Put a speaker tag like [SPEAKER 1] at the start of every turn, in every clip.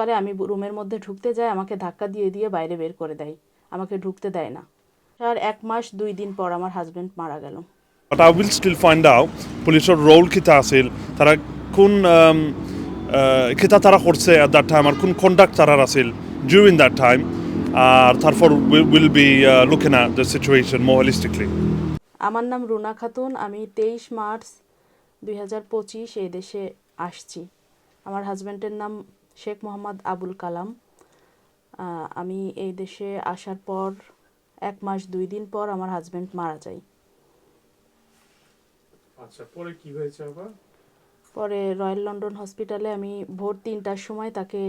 [SPEAKER 1] পরে আমি রুমের মধ্যে ঢুকতে যাই আমাকে ধাক্কা দিয়ে দিয়ে বাইরে বের করে দেয়। আমাকে ঢুকতে দেয় না। আর এক মাস দুই দিন পর আমার হাজবেন্ড মারা গেল।
[SPEAKER 2] But I will still find out পুলিশের রোল কিতা আছিল তারা কোন কিতা তারা করছে at that time আর কোন কন্ডাক্ট তারা আছিল during that time আর তারপর will be uh, looking at the situation more
[SPEAKER 1] আমার নাম রুনা খাতুন আমি তেইশ মার্চ দুই হাজার পঁচিশ এই দেশে আসছি। আমার হাজব্যান্ডের নাম শেখ মোহাম্মদ আবুল কালাম। আমি এই দেশে আসার পর এক মাস দুই দিন পর আমার হাজব্যান্ড মারা যায়।
[SPEAKER 3] আচ্ছা পরে কি হয়েছে আবার?
[SPEAKER 1] পরে রয়্যাল লন্ডন হসপিটালে আমি ভোর তিনটার সময় তাকে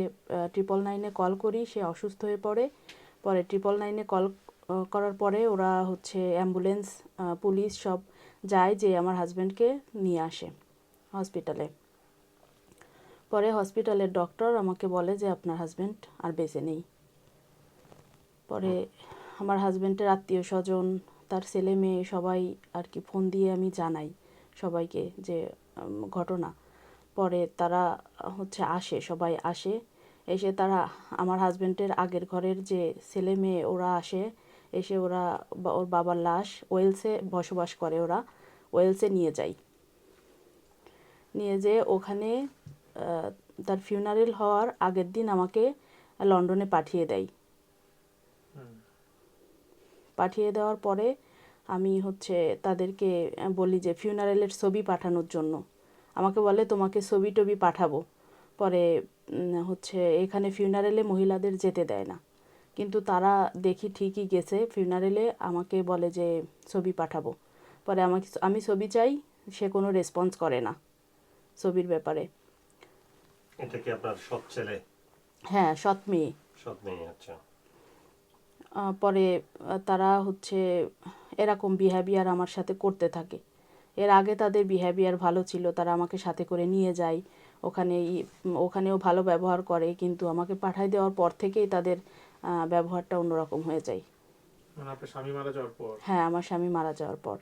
[SPEAKER 1] ট্রিপল নাইনে কল করি সে অসুস্থ হয়ে পড়ে। পরে ট্রিপল নাইনে কল করার পরে ওরা হচ্ছে অ্যাম্বুলেন্স পুলিশ সব যায় যে আমার হাজব্যান্ডকে নিয়ে আসে হসপিটালে পরে হসপিটালের ডক্টর আমাকে বলে যে আপনার হাজব্যান্ড আর বেঁচে নেই। পরে আমার হাজব্যান্ডের আত্মীয় স্বজন তার ছেলে মেয়ে সবাই আর কি ফোন দিয়ে আমি জানাই সবাইকে যে ঘটনা। পরে তারা হচ্ছে আসে সবাই আসে। এসে তারা আমার হাজব্যান্ডের আগের ঘরের যে ছেলে মেয়ে ওরা আসে এসে ওরা বা- ওর বাবার লাশ ওয়েলসে বসবাস করে ওরা ওয়েলসে নিয়ে যায়। নিয়ে যেয়ে ওখানে তার ফিউনারেল হওয়ার আগের দিন আমাকে লন্ডনে পাঠিয়ে দেয়। পাঠিয়ে দেওয়ার পরে আমি হচ্ছে তাদেরকে বলি যে ফিউনারেলের ছবি পাঠানোর জন্য। আমাকে বলে তোমাকে ছবি টবি পাঠাবো। পরে হচ্ছে এখানে ফিউনারেলে মহিলাদের যেতে দেয় না। কিন্তু তারা দেখি ঠিকই গেছে ফিউনারেলে আমাকে বলে যে ছবি পাঠাবো। পরে আমাকে আমি ছবি চাই সে কোনো রেসপন্স করে না ছবির ব্যাপারে।
[SPEAKER 4] এটা কি আপনার সৎ ছেলে?
[SPEAKER 1] হ্যাঁ সৎ মেয়ে।
[SPEAKER 4] সৎ মেয়ে আচ্ছা।
[SPEAKER 1] পরে তারা হচ্ছে এরকম বিহেভিয়ার আমার সাথে করতে থাকে। এর আগে তাদের বিহেভিয়ার ভালো ছিল তারা আমাকে সাথে করে নিয়ে যায়। ওখানে ই- ওখানেও ভালো ব্যবহার করে কিন্তু আমাকে পাঠাই দেওয়ার পর থেকেই তাদের ব্যবহারটা অন্যরকম হয়ে যায়।
[SPEAKER 3] মানে আপনার স্বামী মারা যাওয়ার পর?
[SPEAKER 1] হ্যাঁ আমার স্বামী মারা যাওয়ার পর।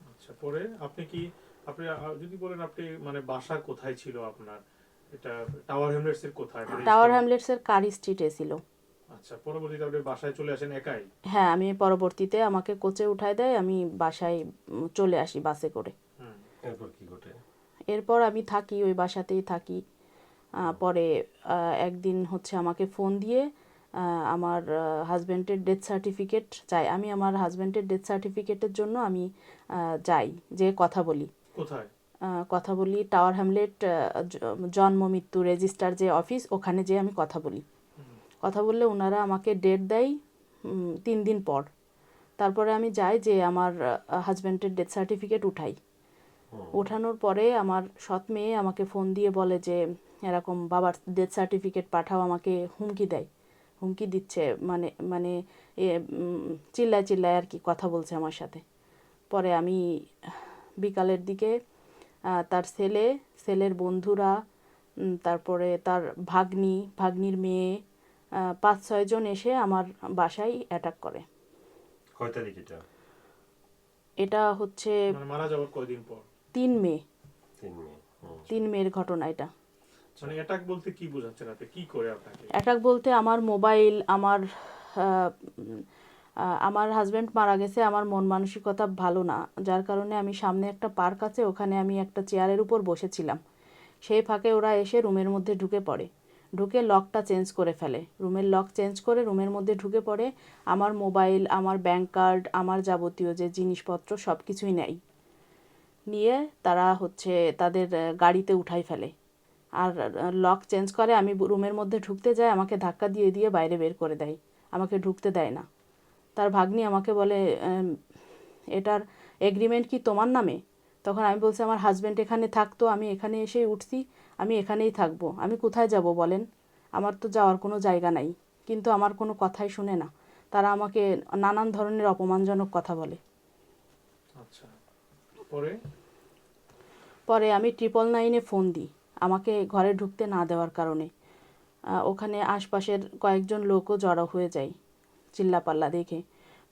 [SPEAKER 3] আচ্ছা পরে আপনি কি আপনি যদি বলেন আপনি মানে বাসা কোথায় ছিল আপনার? এটা টাওয়ার হ্যামলেটস এর কোথায়
[SPEAKER 1] টাওয়ার হ্যামলেটসের কারি স্ট্রিটে ছিল?
[SPEAKER 3] আচ্ছা পরবর্তীতে আপনি বাসায় চলে আসেন একাই?
[SPEAKER 1] হ্যাঁ আমি পরবর্তীতে আমাকে কোচে উঠায় দেয় আমি বাসায় চলে আসি বাসে করে।
[SPEAKER 4] এরপর কি ঘটে?
[SPEAKER 1] এরপর আমি থাকি ওই বাসাতেই থাকি। পরে একদিন হচ্ছে আমাকে ফোন দিয়ে আমার হাজব্যান্ডের ডেথ সার্টিফিকেট চাই। আমি আমার হাজব্যান্ডের ডেথ সার্টিফিকেটের জন্য আমি যাই যে কথা বলি।
[SPEAKER 3] কোথায়?
[SPEAKER 1] কথা বলি টাওয়ার হ্যামলেট জন্ম মৃত্যু রেজিস্টার যে অফিস ওখানে যেয়ে আমি কথা বলি। কথা বললে ওনারা আমাকে ডেট দেয় তিন দিন পর। তারপরে আমি যাই যে আমার হাজব্যান্ডের ডেথ সার্টিফিকেট উঠাই। ওঠানোর পরে আমার সৎ মেয়ে আমাকে ফোন দিয়ে বলে যে এরকম বাবার ডেথ সার্টিফিকেট পাঠাও আমাকে হুমকি দেয়। হুমকি দিচ্ছে মানে মানে এ চিল্লায় চিল্লায় আর কি কথা বলছে আমার সাথে। পরে আমি বিকালের দিকে তার ছেলে ছেলের বন্ধুরা তারপরে তার ভাগ্নি ভাগ্নির মেয়ে আহ, পাঁচ ছয়জন এসে আমার বাসায় অ্যাটাক করে।
[SPEAKER 4] কয় তারিখ এটা?
[SPEAKER 1] এটা হচ্ছে
[SPEAKER 3] মানে মারা যাওয়ার কয়দিন পর?
[SPEAKER 1] তিন মে।
[SPEAKER 4] তিন মে হুম।
[SPEAKER 1] তিন মের ঘটনা এটা।
[SPEAKER 3] মানে অ্যাটাক বলতে কি বোঝাচ্ছেন আপনি কি করে আপনাকে?
[SPEAKER 1] অ্যাটাক বলতে আমার মোবাইল আমার আহ, আমার হাজব্যান্ড মারা গেছে, আমার মন মানসিকতা ভালো না। যার কারণে আমি সামনে একটা পার্ক আছে, ওখানে আমি একটা চেয়ারের উপর বসেছিলাম। সেই ফাঁকে ওরা এসে রুমের মধ্যে ঢুকে পড়ে। ঢুকে লকটা চেঞ্জ করে ফেলে। রুমের লক চেঞ্জ করে রুমের মধ্যে ঢুকে পড়ে, আমার মোবাইল আমার ব্যাংক কার্ড আমার যাবতীয় যে জিনিসপত্র সব কিছুই নেয়। নিয়ে তারা হচ্ছে তাদের গাড়িতে উঠাই ফেলে। আর লক চেঞ্জ করে, আমি রুমের মধ্যে ঢুকতে যাই, আমাকে ধাক্কা দিয়ে দিয়ে বাইরে বের করে দেয়। আমাকে ঢুকতে দেয় না। তার ভাগ্নি আমাকে বলে এটার এগ্রিমেন্ট কি তোমার নামে? তখন আমি বলছি আমার হাজব্যান্ড এখানে থাকতো আমি এখানে এসেই উঠছি আমি এখানেই থাকব। আমি কোথায় যাব বলেন? আমার তো যাওয়ার কোনো জায়গা নাই। কিন্তু আমার কোনো কথাই শুনে না। তারা আমাকে নানান ধরনের অপমানজনক কথা বলে।
[SPEAKER 3] আচ্ছা পরে?
[SPEAKER 1] পরে আমি ট্রিপল নাইনে ফোন দিই। আমাকে ঘরে ঢুকতে না দেওয়ার কারণে। ওখানে আশপাশের কয়েকজন লোকও জড়ো হয়ে যায়। চিল্লাপাল্লা দেখে।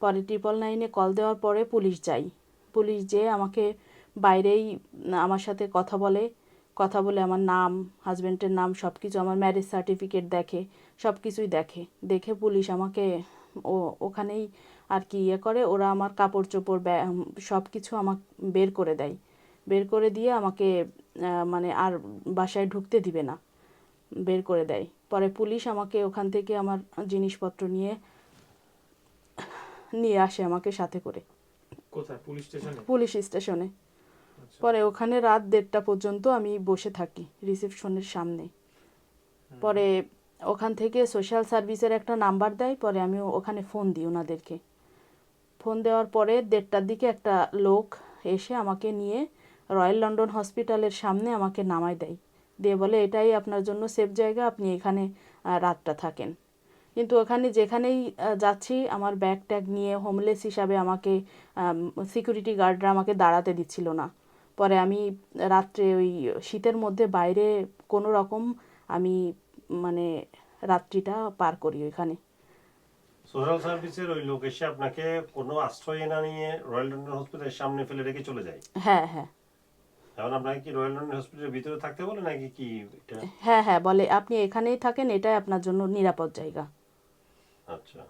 [SPEAKER 1] পরে ট্রিপল নাইনে কল দেওয়ার পরে পুলিশ যাই। পুলিশ যেয়ে আমাকে বাইরেই আমার সাথে কথা বলে। কথা বলে আমার নাম হাজবেন্ডের নাম সব কিছু আমার ম্যারেজ সার্টিফিকেট দেখে সব কিছুই দেখে। দেখে পুলিশ আমাকে ও, ওখানেই আর কি ইয়ে করে, ওরা আমার কাপড় চোপড় সব কিছু আমাকে, বের করে দেয়। বের করে দিয়ে আমাকে মানে আর বাসায় ঢুকতে দিবে না। বের করে দেয়। পরে পুলিশ আমাকে ওখান থেকে আমার জিনিসপত্র নিয়ে নিয়ে আসে আমাকে সাথে করে।
[SPEAKER 3] পুলিশ স্টেশনে? আচ্ছা।
[SPEAKER 1] পরে ওখানে রাত দেড়টা পর্যন্ত আমি বসে থাকি রিসেপশনের সামনে। পরে ওখান থেকে সোশ্যাল সার্ভিসের একটা নাম্বার দেয় পরে আমি ওখানে ফোন দিই ওনাদেরকে। ফোন দেওয়ার পরে দেড়টার দিকে একটা লোক এসে আমাকে নিয়ে রয়্যাল লন্ডন হসপিটালের সামনে আমাকে নামায় দেয়। দিয়ে বলে এটাই আপনার জন্য সেফ জায়গা আপনি এখানে রাতটা থাকেন। কিন্তু ওখানে যেখানেই যাচ্ছি আমার ব্যাগ ট্যাগ নিয়ে হোমলেস হিসাবে আমাকে সিকিউরিটি গার্ডরা আমাকে দাঁড়াতে দিচ্ছিল না। পরে আমি রাত্রে ওই শীতের মধ্যে বাইরে কোনো রকম আমি মানে রাত্রিটা পার করি ওইখানে।
[SPEAKER 4] সোশ্যাল সার্ভিসের ওই লোক এসে আপনাকে কোনো আশ্রয় না নিয়ে রয়্যাল লন্ডন হসপিটালের সামনে ফেলে রেখে চলে যায়?
[SPEAKER 1] হ্যাঁ হ্যাঁ।
[SPEAKER 4] এখন আপনাকে কি রয়্যাল লন্ডন হসপিটালের ভিতরে থাকতে বলে নাকি কি
[SPEAKER 1] হ্যাঁ হ্যাঁ বলে আপনি এখানেই থাকেন এটাই আপনার জন্য নিরাপদ জায়গা।
[SPEAKER 4] আচ্ছা।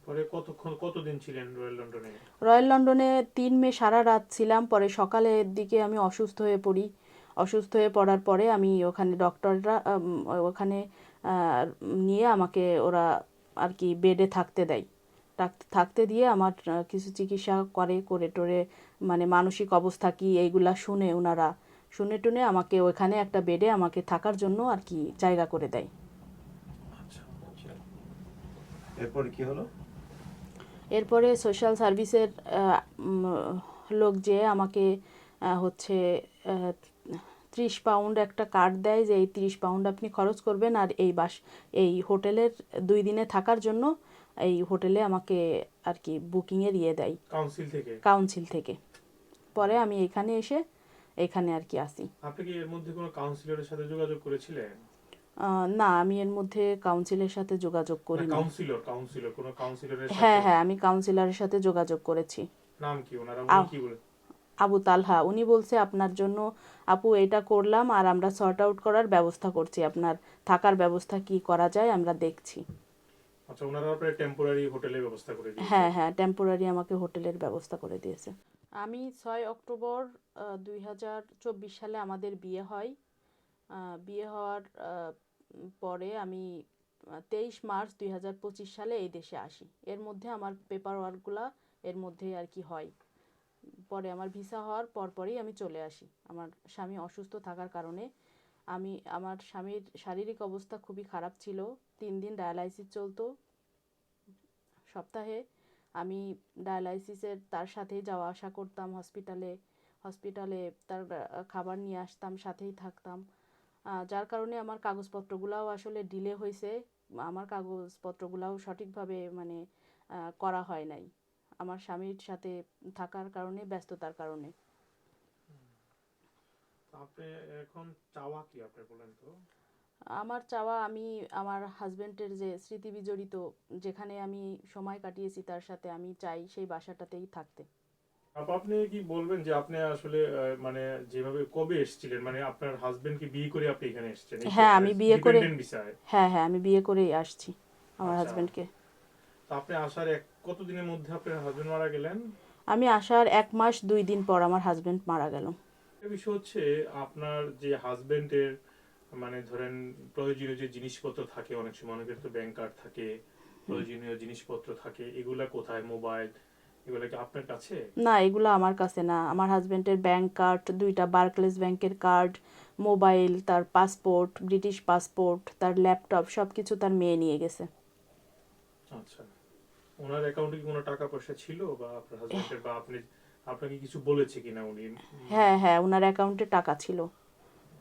[SPEAKER 3] পরে কতক্ষণ কতদিন ছিলেন রয়্যাল লন্ডনে?
[SPEAKER 1] রয়্যাল লন্ডনে তিন মে সারা রাত ছিলাম পরে সকালের দিকে আমি অসুস্থ হয়ে পড়ি। অসুস্থ হয়ে পড়ার পরে আমি ওখানে ডক্টররা ওখানে নিয়ে আমাকে ওরা আর কি বেডে থাকতে দেয়। থাক- থাকতে দিয়ে আমার কিছু চিকিৎসা করে করে টোরে মানে মানসিক অবস্থা কি এইগুলা শুনে ওনারা শুনে টুনে আমাকে ওখানে একটা বেডে আমাকে থাকার জন্য আর কি জায়গা করে দেয়
[SPEAKER 3] আচ্ছা
[SPEAKER 4] আচ্ছা এরপর কি হলো?
[SPEAKER 1] এরপরে সোশ্যাল সার্ভিসের লোক যে আমাকে হচ্ছে ত্রিশ পাউন্ড একটা কার্ড দেয় যে এই ত্রিশ পাউন্ড আপনি খরচ করবেন আর এই বাস এই হোটেলের দুই দিনে থাকার জন্য এই হোটেলে আমাকে আর কি বুকিংয়ের ইয়ে দেয়।
[SPEAKER 3] কাউন্সিল থেকে?
[SPEAKER 1] কাউন্সিল থেকে। পরে আমি এখানে এসে এখানে আর কি আসি।
[SPEAKER 3] আপনি কি এর মধ্যে কোনো কাউন্সিলরের সাথে যোগাযোগ করেছিলেন?
[SPEAKER 1] না আমি এর মধ্যে কাউন্সিলের সাথে যোগাযোগ করি না
[SPEAKER 3] কাউন্সিলর কাউন্সিলর কোনো কাউন্সিলরের
[SPEAKER 1] হ্যাঁ
[SPEAKER 3] সাথে?
[SPEAKER 1] হ্যাঁ হ্যাঁ আমি কাউন্সিলরের সাথে যোগাযোগ করেছি।
[SPEAKER 3] নাম কি ওনারা? উনি কি বলে
[SPEAKER 1] আবু তালহা উনি বলছে আপনার জন্য আপু এটা করলাম আর আমরা সর্ট আউট করার ব্যবস্থা করছি। আপনার থাকার ব্যবস্থা কি করা যায় আমরা দেখছি।
[SPEAKER 3] আচ্ছা ওনারা আপনার টেম্পোরারি হোটেলের ব্যবস্থা করে দিয়েছে।
[SPEAKER 1] হ্যাঁ হ্যাঁ টেম্পোরারি আমাকে হোটেলের ব্যবস্থা করে দিয়েছে। আমি ছয় অক্টোবর দুই হাজার চব্বিশ সালে আমাদের বিয়ে হয়। বিয়ে হওয়ার পরে আমি তেইশ মার্চ দুই হাজার পঁচিশ সালে এই দেশে আসি। এর মধ্যে আমার পেপার ওয়ার্কগুলা এর মধ্যে আর কি হয়। পরে আমার ভিসা হওয়ার পরপরই আমি চলে আসি। আমার স্বামী অসুস্থ থাকার কারণে আমি, আমার স্বামীর শারীরিক অবস্থা খুবই খারাপ ছিল। তিন দিন ডায়ালাইসিস চলতো। সপ্তাহে আমি ডায়ালাইসিসের তার সাথেই যাওয়া আসা করতাম হসপিটালে হসপিটালে তার খাবার নিয়ে আসতাম, সাথেই থাকতাম। যার কারণে আমার কাগজপত্রগুলাও আসলে ডিলে হয়েছে। আমার কাগজপত্রগুলাও সঠিকভাবে মানে করা হয় নাই। আমার স্বামীর সাথে থাকার কারণে ব্যস্ততার কারণে।
[SPEAKER 3] আপনি এখন চাওয়া কি আপনি বলেন তো?
[SPEAKER 1] আমার চাওয়া আমি আমার হাজবেন্ডের যে স্মৃতি বিজড়িত যেখানে আমি সময় কাটিয়েছি তার সাথে আমি চাই সেই বাসাটাতেই থাকতে।
[SPEAKER 3] আপু, আপনি কি বলবেন যে আপনি আসলে মানে যেভাবে কবে এসেছিলেন মানে আপনার হাজবেন্ড কি বিয়ে করে আপনি এখানে এসেছেন?
[SPEAKER 1] হ্যাঁ, আমি বিয়ে করে- হ্যাঁ হ্যাঁ আমি বিয়ে করেই আসছি আমার
[SPEAKER 3] আচ্ছা।
[SPEAKER 1] হাজবেন্ডকে
[SPEAKER 3] আপনি আসার এক কতদিনের মধ্যে আপনার হাজবেন্ড মারা গেলেন?
[SPEAKER 1] আমি আসার এক মাস দুই দিন পর আমার হাজবেন্ড মারা গেল।
[SPEAKER 3] বিষয় হচ্ছে আপনার যে হাজবেন্ডের মানে ধরেন প্রয়োজনীয় যে জিনিসপত্র থাকে অনেক সময় অনেকের তো ব্যাংক কার্ড থাকে প্রয়োজনীয় জিনিসপত্র থাকে এগুলা কোথায়? মোবাইল
[SPEAKER 1] না এগুলো আমার কাছে না। আমার হাজবেন্ডের ব্যাংক কার্ড দুইটা বার্কলেস ব্যাংকের কার্ড মোবাইল তার পাসপোর্ট ব্রিটিশ পাসপোর্ট তার ল্যাপটপ সব কিছু তার মেয়ে নিয়ে গেছে।
[SPEAKER 3] আচ্ছা। ওনার অ্যাকাউন্টে কি কোনো টাকা পয়সা ছিল বা আপনার হাজবেন্ডের বা আপনি আপনাকে কিছু বলেছে কিনা উনি?
[SPEAKER 1] হ্যাঁ হ্যাঁ ওনার অ্যাকাউন্টে টাকা ছিল।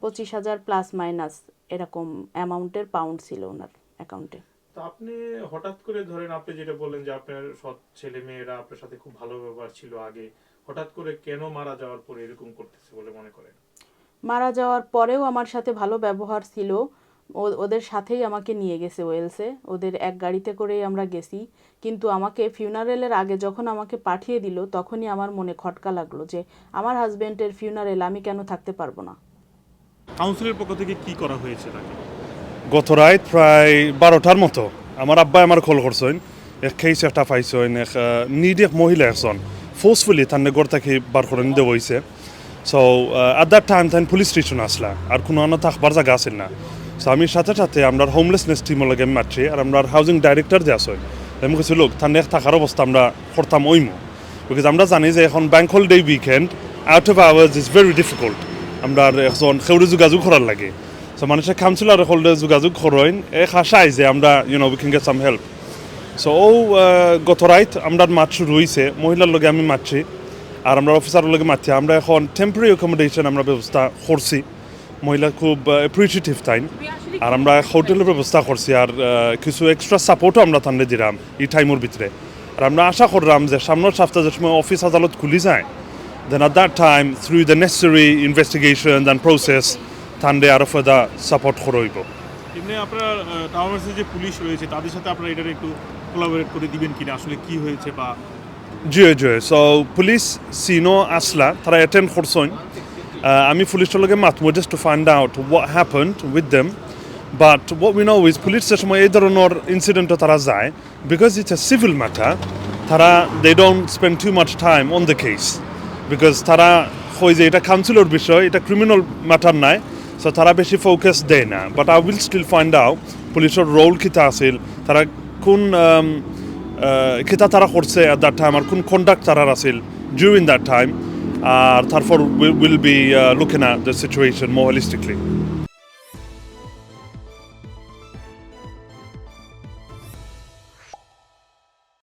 [SPEAKER 1] পঁচিশ হাজার প্লাস মাইনাস এরকম অ্যামাউন্টের পাউন্ড ছিল ওনার অ্যাকাউন্টে
[SPEAKER 3] তো আপনি হঠাৎ করে ধরেন আপনি যেটা বললেন যে আপনার সৎ ছেলে মেয়েরা আপনার সাথে খুব ভালো ব্যবহার ছিল আগে হঠাৎ করে কেন মারা যাওয়ার পরে এরকম করতেছে বলে মনে করেন?
[SPEAKER 1] মারা যাওয়ার পরেও আমার সাথে ভালো ব্যবহার ছিল। ও- ওদের সাথেই আমাকে নিয়ে গেছে ওয়েলসে। ওদের এক গাড়িতে করেই আমরা গেছি। কিন্তু আমাকে ফিউনারেলের আগে যখন আমাকে পাঠিয়ে দিল তখনই আমার মনে খটকা লাগল যে আমার হাজবেন্ডের ফিউনারেল আমি কেন থাকতে পারব না?
[SPEAKER 5] কাউন্সিলের পক্ষ থেকে কি করা হয়েছে তাকে?
[SPEAKER 2] গত রাত প্রায় বারোটার মতো। আমার আব্বা আমার কল করছেন, এক কেস একটা পাইছেন, এক নিড মহিলা একজন ফোর্সফুলি তার গড় থেকে বার করে নিতে হয়েছে সো অ্যাট দ্যাট টাইম তাই পুলিশ স্টেশন আসলা, আর কোনো অন্য থাকবার জায়গা আসেন না। সো আমি সাথে সাথে আমরা হোমলেসনেস টিমের লগে আমি মারছি আর আমরা হাউজিং ডাইরেক্টর যে আছে, আমি কিছু, লোক তার থাকার অবস্থা আমরা করতাম ওইমো। বিকজ আমরা জানি যে এখন bank holiday weekend out of hours is very difficult আমরা এখন সেউরে যোগাযোগ করার লাগে। সো মানুষের কাউন্সিলর হলে যোগাযোগ করেন এক আশায় যে আমরা you know we can get some help so ও গত রাত আমরা মাছ শুরু হয়েছে মহিলার লগে আমি মারছি আর আমরা অফিসারের লগে মারছি আমরা এখন টেম্পোরারি অ্যাকোমোডেশন আমরা ব্যবস্থা করছি মহিলা খুব অ্যাপ্রিসিয়েটিভ টাইম আর আমরা হোটেলের ব্যবস্থা করছি আর কিছু এক্সট্রা সাপোর্টও আমরা তান্ডে দিলাম এই টাইমের ভিতরে আর আমরা আশা করলাম যে সামনের সপ্তাহে যে সময় অফিস আদালত খুলি যায়, then at that time, through the necessary investigations and process তান্ডে আরও ফেদা সাপোর্ট করইব।
[SPEAKER 5] এমনি আপনার টাওয়ার্সের যে পুলিশ রয়েছে তাদের সাথে আপনারা এটা একটু কোলাবোরেট করে দিবেন কিনা? আসলে কি হয়েছে বা
[SPEAKER 2] জি জি। সো পুলিশ সিনো আসলা তারা অ্যাটেন্ড করছেন। আমি পুলিশের লগে মাতবো just to find out what happened with them but what we know is police যে সময় এই ধরনের ইনসিডেন্টও তারা যায় because it's a civil matter তারা they don't spend too much time on the case because তারা কই যে এটা কাউন্সিলর বিষয় এটা ক্রিমিনাল ম্যাটার নাই। সো তারা বেশি ফোকাস দেয় না. But I will still find out পুলিশের রোল কিতা আছিল তারা কোন um, কিতা তারা করছে অ্যাট দ্যাট টাইম আর কোন কন্ডাক্ট তারা আছিল ডিউরিং দ্যাট টাইম আর তারপর will be looking at the situation more holistically